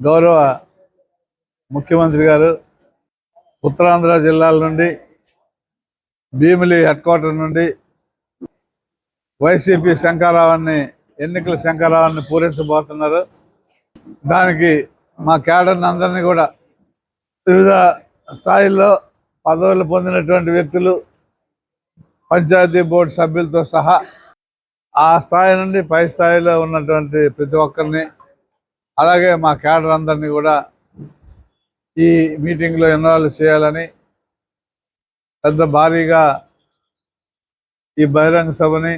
గౌరవ ముఖ్యమంత్రి గారు ఉత్తరాంధ్ర జిల్లాల నుండి భీమిలి హెడ్ క్వార్టర్ నుండి వైసీపీ శంకారావాన్ని ఎన్నికల శంకారావాన్ని పూరించబోతున్నారు. దానికి మా క్యాడర్ని అందరినీ కూడా వివిధ స్థాయిల్లో పదవులు పొందినటువంటి వ్యక్తులు పంచాయతీ బోర్డు సభ్యులతో సహా ఆ స్థాయి నుండి పై స్థాయిలో ఉన్నటువంటి ప్రతి ఒక్కరిని అలాగే మా క్యాడర్ అందరినీ కూడా ఈ మీటింగ్లో ఇన్వాల్వ్ చేయాలని పెద్ద భారీగా ఈ బహిరంగ సభని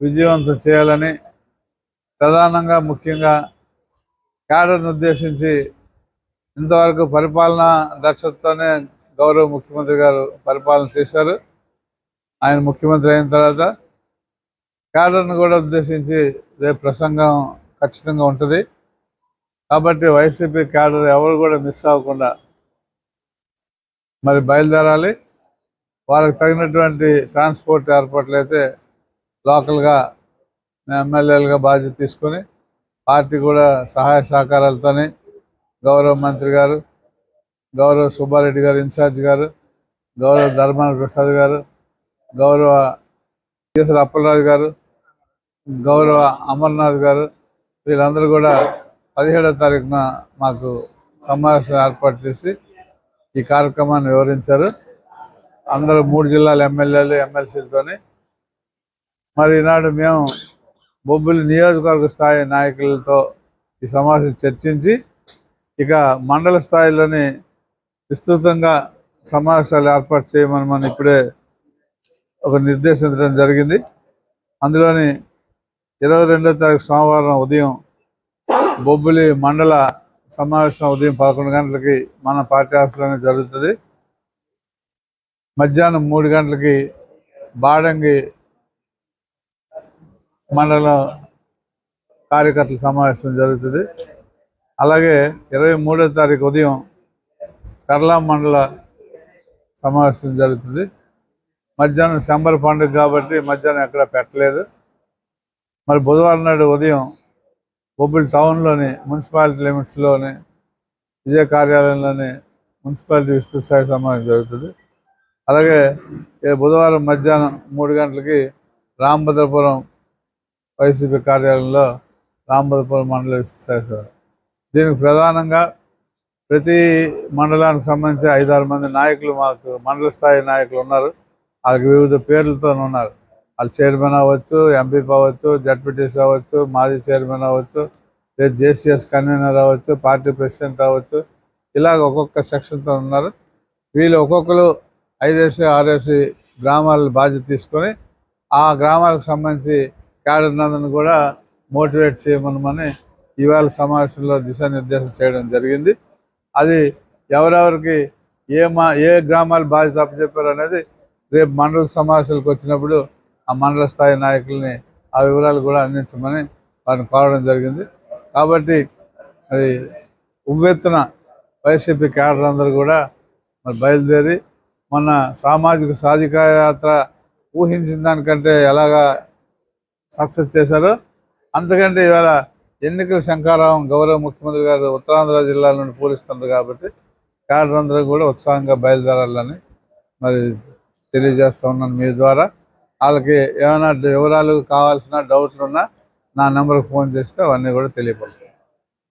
విజయవంతం చేయాలని ప్రధానంగా ముఖ్యంగా క్యాడర్ను ఉద్దేశించి ఇంతవరకు పరిపాలన దక్షతతోనే గౌరవ ముఖ్యమంత్రి గారు పరిపాలన చేశారు. ఆయన ముఖ్యమంత్రి అయిన తర్వాత క్యాడర్ను కూడా ఉద్దేశించి రేపు ప్రసంగం ఖచ్చితంగా ఉంటుంది. కాబట్టి వైసీపీ క్యాడర్ ఎవరు కూడా మిస్ అవ్వకుండా మరి బయలుదేరాలి. వాళ్ళకి తగినటువంటి ట్రాన్స్పోర్ట్ ఏర్పాట్లు అయితే లోకల్గా ఎమ్మెల్యేలుగా బాధ్యత తీసుకొని పార్టీ కూడా సహాయ సహకారాలతోని గౌరవ మంత్రి గారు గౌరవ సుబ్బారెడ్డి గారు ఇన్ఛార్జ్ గారు గౌరవ ధర్మాన ప్రసాద్ గారు గౌరవ కేసరి అప్పలరాజు గారు గౌరవ అమర్నాథ్ గారు వీళ్ళందరూ కూడా పదిహేడో తారీఖున మాకు సమావేశం ఏర్పాటు చేసి ఈ కార్యక్రమాన్ని వివరించారు. అందరూ మూడు జిల్లాల ఎమ్మెల్యేలు ఎమ్మెల్సీలతోని. మరి ఈనాడు మేము బొబ్బిలి నియోజకవర్గ స్థాయి నాయకులతో ఈ సమావేశం చర్చించి ఇక మండల స్థాయిలోని విస్తృతంగా సమావేశాలు ఏర్పాటు చేయమని మనం ఇప్పుడే ఒక నిర్దేశించడం జరిగింది. అందులోని ఇరవై రెండో తారీఖు సోమవారం ఉదయం బొబ్బిలి మండల సమావేశం ఉదయం పదకొండు గంటలకి మన పార్టీ ఆఫీస్లోనే జరుగుతుంది. మధ్యాహ్నం మూడు గంటలకి బాడంగి మండలం కార్యకర్తల సమావేశం జరుగుతుంది. అలాగే ఇరవై మూడో తారీఖు ఉదయం కర్లా మండల సమావేశం జరుగుతుంది. మధ్యాహ్నం శంబర్ పండుగ కాబట్టి మధ్యాహ్నం ఎక్కడ పెట్టలేదు. మరి బుధవారం నాడు ఉదయం బొబ్బిలి టౌన్లోని మున్సిపాలిటీ లిమిట్స్లోనే ఇదే కార్యాలయంలోనే మున్సిపాలిటీ విస్తృత స్థాయి సమావేశం జరుగుతుంది. అలాగే బుధవారం మధ్యాహ్నం మూడు గంటలకి రాంభద్రపురం వైసీపీ కార్యాలయంలో రాంభద్రపురం మండల విస్తృత స్థాయి దీనికి ప్రధానంగా ప్రతి మండలానికి సంబంధించి ఐదారు మంది నాయకులు మాకు మండల స్థాయి నాయకులు ఉన్నారు. వాళ్ళకి వివిధ పేర్లతో ఉన్నారు. వాళ్ళు చైర్మన్ అవ్వచ్చు ఎంపీ అవ్వచ్చు జడ్పీటీసీ అవ్వచ్చు మాజీ చైర్మన్ అవ్వచ్చు లేదు జేసీఎస్ కన్వీనర్ అవ్వచ్చు పార్టీ ప్రెసిడెంట్ అవ్వచ్చు ఇలాగ ఒక్కొక్క సెక్షన్తో ఉన్నారు. వీళ్ళు ఒక్కొక్కరు ఐదేసి ఆరేసి గ్రామాల బాధ్యత తీసుకొని ఆ గ్రామాలకు సంబంధించి క్యాడర్నందును కూడా మోటివేట్ చేయమనమని ఇవాళ సమావేశంలో దిశానిర్దేశం చేయడం జరిగింది. అది ఎవరెవరికి ఏ మా ఏ గ్రామాలు బాధ్యత అప్పచెప్పారు అనేది రేపు మండల సమావేశాలకు వచ్చినప్పుడు ఆ మండల స్థాయి నాయకుల్ని ఆ వివరాలు కూడా అందించమని వారిని కోరడం జరిగింది. కాబట్టి అది ఉవ్వెత్తున వైసీపీ క్యాడర్ అందరూ కూడా మరి బయలుదేరి మన సామాజిక సాధికార యాత్ర ఊహించిన దానికంటే ఎలాగా సక్సెస్ చేశారో అంతకంటే ఇవాళ ఎన్నికల శంకారావం గౌరవ ముఖ్యమంత్రి గారు ఉత్తరాంధ్ర జిల్లా నుండి పూరిస్తున్నారు కాబట్టి క్యాడర్ అందరూ కూడా ఉత్సాహంగా బయలుదేరాలని మరి తెలియజేస్తా ఉన్నాను మీ ద్వారా. వాళ్ళకి ఏమైనా వివరాలు కావాల్సిన డౌట్లు ఉన్నా నా నెంబర్కి ఫోన్ చేస్తే అవన్నీ కూడా తెలియపరుస్తాను